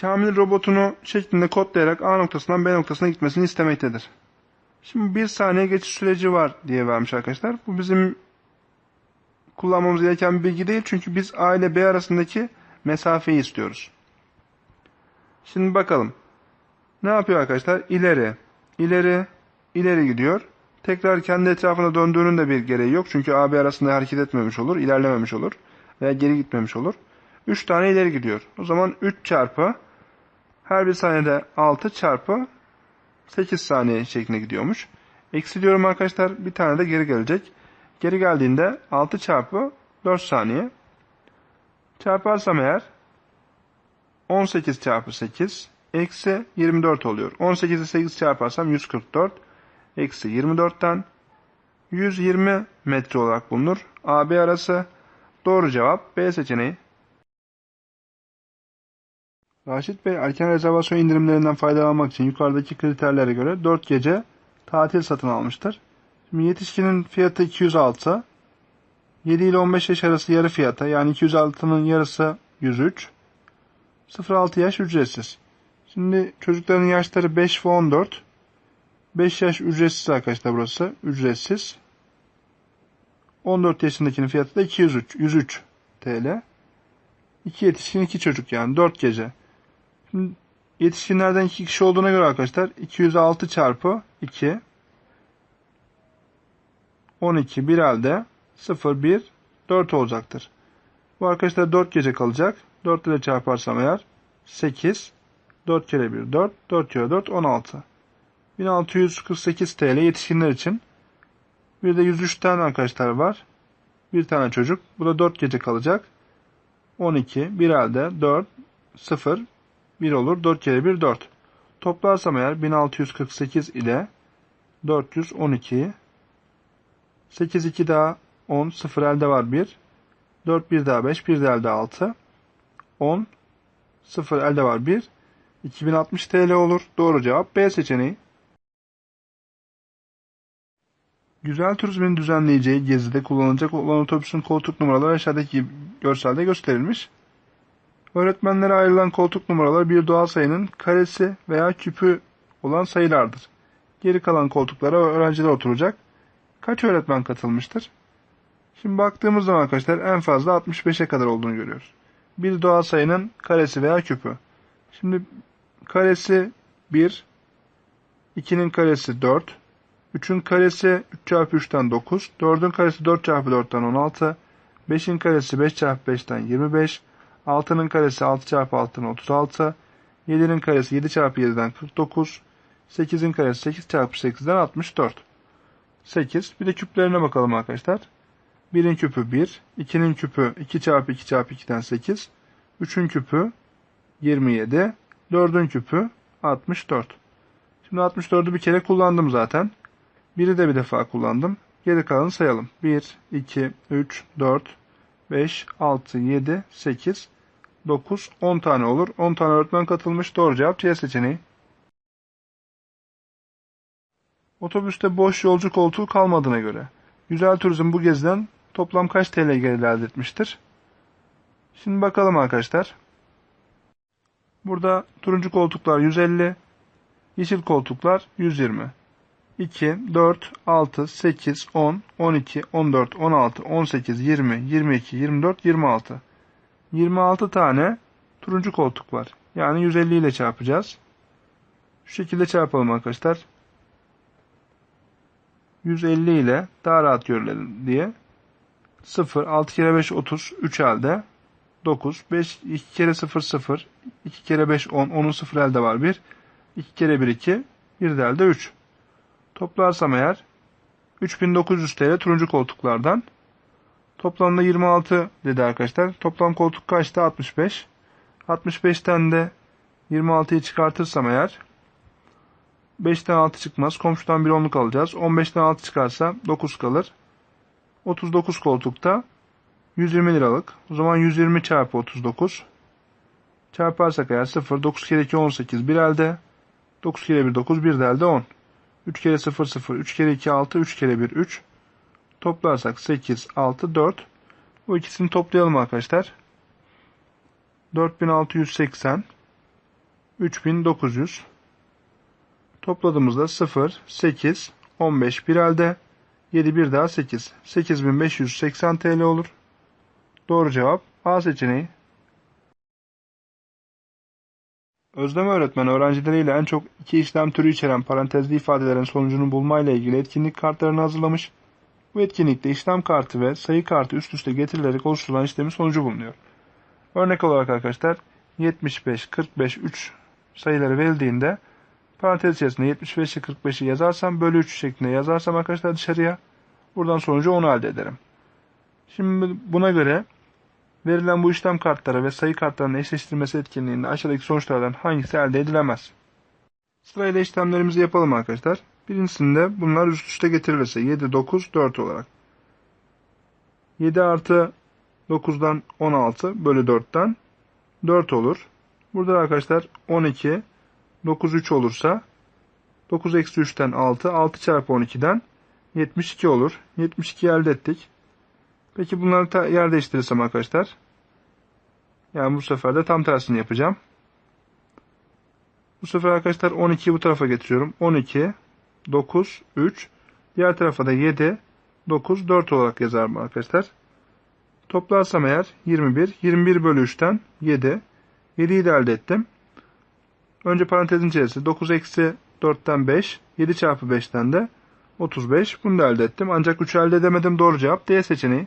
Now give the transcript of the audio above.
Kamil robotunu şeklinde kodlayarak A noktasından B noktasına gitmesini istemektedir. Şimdi bir saniye geçiş süreci var diye vermiş arkadaşlar. Bu bizim kullanmamız gereken bir bilgi değil. Çünkü biz A ile B arasındaki mesafeyi istiyoruz. Şimdi bakalım. Ne yapıyor arkadaşlar? İleri, ileri, ileri gidiyor. Tekrar kendi etrafına döndüğünün de bir gereği yok. Çünkü AB arasında hareket etmemiş olur, ilerlememiş olur veya geri gitmemiş olur. 3 tane ileri gidiyor. O zaman 3 çarpı her bir saniyede 6 çarpı 8 saniye şeklinde gidiyormuş. Eksiliyorum arkadaşlar. Bir tane de geri gelecek. Geri geldiğinde 6 çarpı 4 saniye. Çarparsam eğer 18 çarpı 8 eksi 24 oluyor. 18'i 8 çarparsam 144 eksi 24'ten 120 metre olarak bulunur. AB arası doğru cevap B seçeneği. Raşit Bey erken rezervasyon indirimlerinden faydalanmak için yukarıdaki kriterlere göre 4 gece tatil satın almıştır. Şimdi yetişkinin fiyatı 206. 7 ile 15 yaş arası yarı fiyata yani 206'nın yarısı 103. 0-6 yaş ücretsiz. Şimdi çocukların yaşları 5 ve 14. 5 yaş ücretsiz arkadaşlar burası. Ücretsiz. 14 yaşındakinin fiyatı da 203. 103 TL. 2 yetişkin 2 çocuk yani 4 gece. Şimdi yetişkinlerden 2 kişi olduğuna göre arkadaşlar 206 çarpı 2 12 bir elde 0 1 4 olacaktır. Bu arkadaşlar 4 gece kalacak. 4 ile çarparsam eğer 8 4 kere 1 4 4 kere 4 16 1648 TL yetişkinler için. Bir de 103 tane arkadaşlar var. Bir tane çocuk. Bu da 4 gece kalacak. 12 bir elde 4 0 1 olur. 4 kere 1 4. Toplarsam eğer 1648 ile 412 8 2 daha 10 0 elde var 1 4 1 daha 5 1 de elde 6 10 0 elde var 1 2060 TL olur. Doğru cevap B seçeneği. Güzel Turizm'in düzenleyeceği gezide kullanılacak olan otobüsün koltuk numaraları aşağıdaki görselde gösterilmiş. Öğretmenlere ayrılan koltuk numaraları bir doğal sayının karesi veya küpü olan sayılardır. Geri kalan koltuklara öğrenciler oturacak. Kaç öğretmen katılmıştır? Şimdi baktığımız zaman arkadaşlar en fazla 65'e kadar olduğunu görüyoruz. Bir doğal sayının karesi veya küpü. Şimdi karesi 1, 2'nin karesi 4, 3'ün karesi 3 çarpı 3'ten 9, 4'ün karesi 4 çarpı 4'ten 16, 5'in karesi 5 çarpı 5'ten 25, 6'nın karesi 6 çarpı 6'dan 36, 7'nin karesi 7 çarpı 7'den 49, 8'in karesi 8 çarpı 8'den 64. 8. Bir de küplerine bakalım arkadaşlar. 1'in küpü 1, 2'nin küpü 2 çarpı 2 çarpı 2'den 8, 3'ün küpü 27, 4'ün küpü 64. Şimdi 64'ü bir kere kullandım zaten. 1'i de bir defa kullandım. Geri kalanı sayalım. 1, 2, 3, 4, 5, 6, 7, 8, 9, 10 tane olur. 10 tane öğretmen katılmış. Doğru cevap C seçeneği. Otobüste boş yolcu koltuğu kalmadığına göre Güzel Turizm bu geziden toplam kaç TL gelir elde etmiştir? Şimdi bakalım arkadaşlar. Burada turuncu koltuklar 150, yeşil koltuklar 120. 2, 4, 6, 8, 10, 12, 14, 16, 18, 20, 22, 24, 26. 26 tane turuncu koltuk var. Yani 150 ile çarpacağız. Şu şekilde çarpalım arkadaşlar. 150 ile daha rahat görülelim diye. 0, 6 kere 5 30, 3 elde. 9, 5, 2 kere 0 0, 2 kere 5 10, 10'un 0 elde var 1. 2 kere 1 2, 1 de elde 3. Toplarsam eğer 3900 TL turuncu koltuklardan. Toplamda 26 dedi arkadaşlar. Toplam koltuk kaçtı? 65. 65'ten de 26'yı çıkartırsam eğer 5'ten 6 çıkmaz. Komşudan bir onluk alacağız. 15'ten 6 çıkarsa 9 kalır. 39 koltukta 120 liralık. O zaman 120 çarpı 39. Çarparsak eğer 0. 9 kere 2 18. 1 elde. 9 kere 1 9. 1 de elde 10. 3 kere 0 0. 3 kere 2 6. 3 kere 1 3. Toplarsak 8 6 4. Bu ikisini toplayalım arkadaşlar. 4680 3900. Topladığımızda 0, 8, 15 bir elde. 7 bir daha 8. 8580 TL olur. Doğru cevap A seçeneği. Özlem öğretmen öğrencileriyle en çok iki işlem türü içeren parantezli ifadelerin sonucunu bulmayla ilgili etkinlik kartlarını hazırlamış. Bu etkinlikte işlem kartı ve sayı kartı üst üste getirilerek oluşturulan işlemin sonucu bulunuyor. Örnek olarak arkadaşlar 75, 45, 3 sayıları verildiğinde parantez içerisinde 75 ile 45'i yazarsam bölü 3 şeklinde yazarsam arkadaşlar dışarıya buradan sonucu 10 elde ederim. Şimdi buna göre verilen bu işlem kartları ve sayı kartlarının eşleştirmesi etkinliğinde aşağıdaki sonuçlardan hangisi elde edilemez? Sırayla işlemlerimizi yapalım arkadaşlar. Birincisinde bunlar üst üste getirilirse 7, 9, 4 olarak. 7 artı 9'dan 16 bölü 4'ten 4 olur. Burada arkadaşlar 12, 9, 3 olursa 9 eksi 3'ten 6, 6 çarpı 12'den 72 olur. 72 elde ettik. Peki bunları yer değiştirirsem arkadaşlar. Yani bu sefer de tam tersini yapacağım. Bu sefer arkadaşlar 12'yi bu tarafa getiriyorum. 12, 9, 3. Diğer tarafa da 7, 9, 4 olarak yazarım arkadaşlar. Toplarsam eğer 21. 21 bölü 3'ten 7. 7'yi de elde ettim. Önce parantezin içerisinde 9 eksi 4'ten 5. 7 çarpı 5'ten de 35. Bunu da elde ettim. Ancak 3 elde edemedim. Doğru cevap D seçeneği.